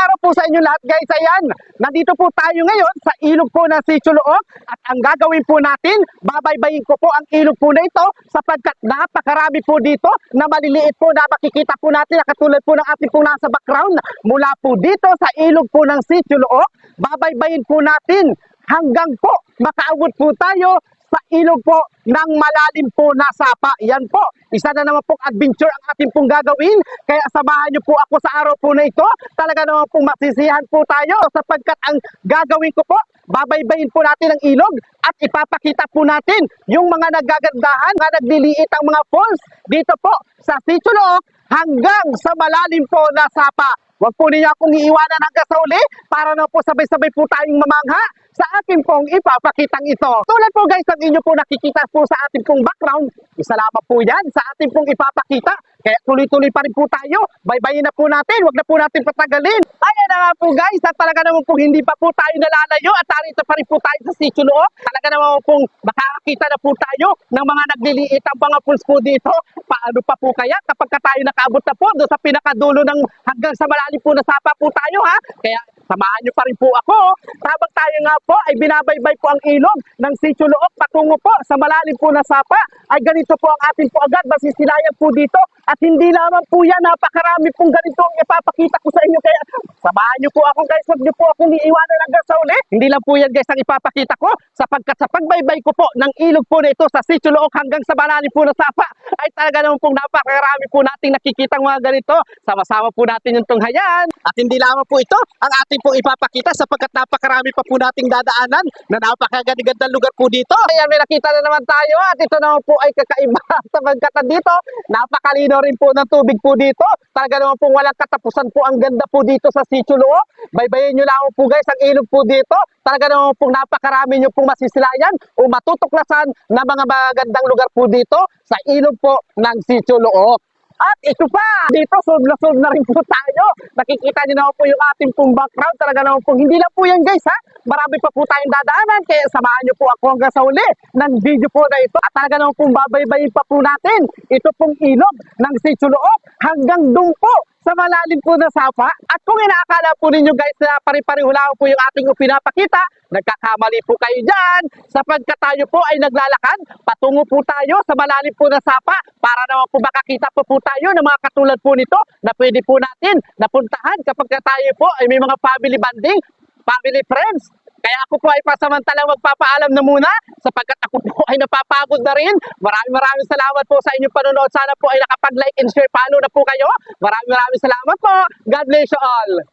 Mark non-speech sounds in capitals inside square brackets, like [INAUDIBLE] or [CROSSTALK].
araw po sa inyo lahat guys. Ayan, nandito po tayo ngayon sa ilog po ng Sichulook at ang gagawin po natin, babaybayin ko po ang ilog po na ito sapagkat napakarami po dito na maliliit po na makikita po natin na katulad po ng ating po nasa background mula po dito sa ilog po ng Sichulook. Babaybayin po natin hanggang po makaabot po tayo sa ilog po ng malalim po na sapa. Yan po, isa na naman pong adventure ang ating pong gagawin. Kaya samahan niyo po ako sa araw po na ito. Talaga naman pong masisiyahan po tayo sapagkat ang gagawin ko po, babaybayin po natin ang ilog at ipapakita po natin yung mga nagagandahan, mga nagliliit ang mga falls dito po sa Sichulok hanggang sa malalim po na sapa. Huwag po ninyo akong iiwanan hanggang sa uli para na po sabay-sabay po tayong mamangha sa ating pong ipapakitang ito. Tulad po guys, ang inyo po nakikita po sa ating pong background, isa lamang po yan sa ating pong ipapakita. Kaya tuloy-tuloy pa rin po tayo. Baybayin na po natin, huwag na po natin patagalin. Ayan na nga po guys, at talaga naman po hindi pa po tayo nalalayo at narito pa rin po tayo sa Sitio Loo. Talaga naman pong makakakita na po tayo ng mga nagliliit ang mga pools po dito. Paano pa po kaya kapag ka tayo nakaabot na po doon sa pinakadulo ng hanggang sa malalim po na sapa po tayo ha. Kaya samahan niyo pa rin po ako. Habang tayo nga po ay binabaybay po ang ilog ng Sitio Look patungo po sa malalim po na sapa. Ay ganito po ang ating po agad masisilayan po dito. At hindi lamang po yan napakarami pong ganito ang ipapakita ko sa inyo. Kaya samahan niyo po ako guys. Huwag niyo po akong iiwanan hanggang sa uli. Hindi lang po yan guys ang ipapakita ko sapagkat sa pagbaybay ko po ng ilog po na ito sa Sitio Look hanggang sa malalim po na sapa. Ay talaga naman pong napakarami po nating nakikitang mga ganito. Sama-sama po natin yung tunghayan. At hindi lamang po ito ang ating pong ipapakita sapagkat napakarami pa po nating dadaanan na napakaganda-gandang lugar po dito. Ayan, may nakita na naman tayo at ito naman po ay kakaiba [LAUGHS] sapagkat dito napakalino rin po ng tubig po dito. Talaga naman po walang katapusan po ang ganda po dito sa Sitio Loo. Baybayin nyo lang po guys ang ilog po dito. Talaga naman po napakarami nyo pong masisilayan o matutuklasan na mga magandang lugar po dito sa ilog po ng Sitio Loo. At ito pa, dito sob na sob na rin po tayo. Nakikita niyo naman po yung ating pong background. Talaga naman po, hindi lang po yan guys ha. Marami pa po tayong dadaanan. Kaya samahan niyo po ako hanggang sa uli ng video po na ito. At talaga naman pong babaybayin pa po natin. Ito pong ilog ng Sitsulook hanggang doon po sa malalim po na sapa. At kung inaakala po ninyo guys na pare-pareho lang po yung ating pinapakita, nagkakamali po kayo dyan sapagkat tayo po ay naglalakad patungo po tayo sa malalim po na sapa para naman po makakita po po tayo ng mga katulad po nito na pwede po natin napuntahan kapag ka tayo po ay may mga family banding, family friends. Kaya ako po ay pasamantalang magpapaalam na muna sapagkat ako po ay napapagod na rin. Maraming maraming salamat po sa inyong panonood. Sana po ay nakapag-like and share. Follow na po kayo. Maraming maraming salamat po. God bless you all.